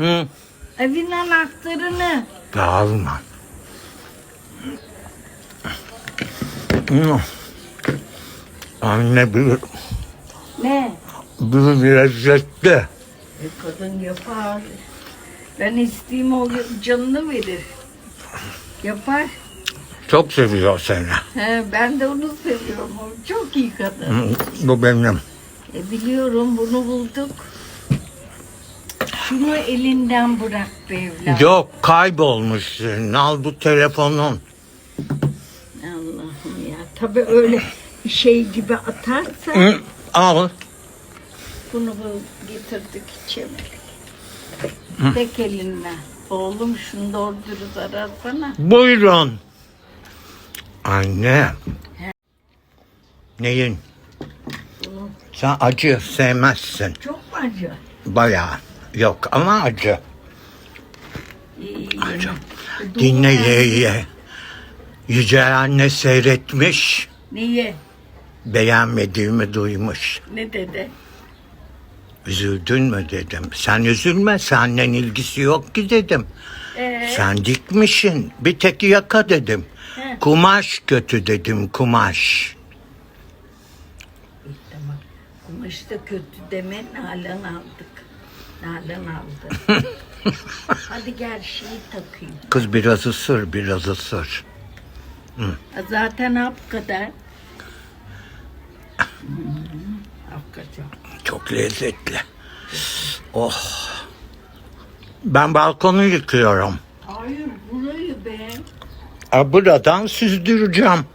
Hı. Evin anahtarını. Hı. Anne bir, Ne? bir lezzetli. E, kadın yapar. Ben isteyeyim o canını verir. Yapar. Çok seviyor seni. He, ben de onu seviyorum. O çok iyi kadın. Bu benim. E, biliyorum bunu bulduk. Şunu elinden bırak be evlat. Yok kaybolmuş. Al bu telefonun. Allah'ım ya. Tabii öyle şey gibi atarsa Hı, Al. bunu bu getirdik içemedik. Tek elinden. Oğlum şunu doğru dürüst arasana. Buyurun. Anne. Neyin? Sen acı sevmezsin. çok mu acı? Bayağı. Yok ama acı. İyi, iyi. Acı. E, Dinle ye ye. Yüce anne seyretmiş. Niye? Beğenmediğimi duymuş. Ne dedi? Üzüldün mü dedim. Sen üzülme. Senden ilgisi yok ki dedim. Ee, Sen dikmişsin. Bir tek yaka dedim. He. Kumaş kötü dedim kumaş. tamam. Kumaş da kötü deme Nalan aldık. Nalan aldı. Hadi gel şeyi takayım. Kız biraz ısır biraz ısır. Zaten hap kadar. Hakikaten. Çok lezzetli. Oh. Ben balkonu yıkıyorum. Hayır burayı be. Ha, Buradan süzdüreceğim.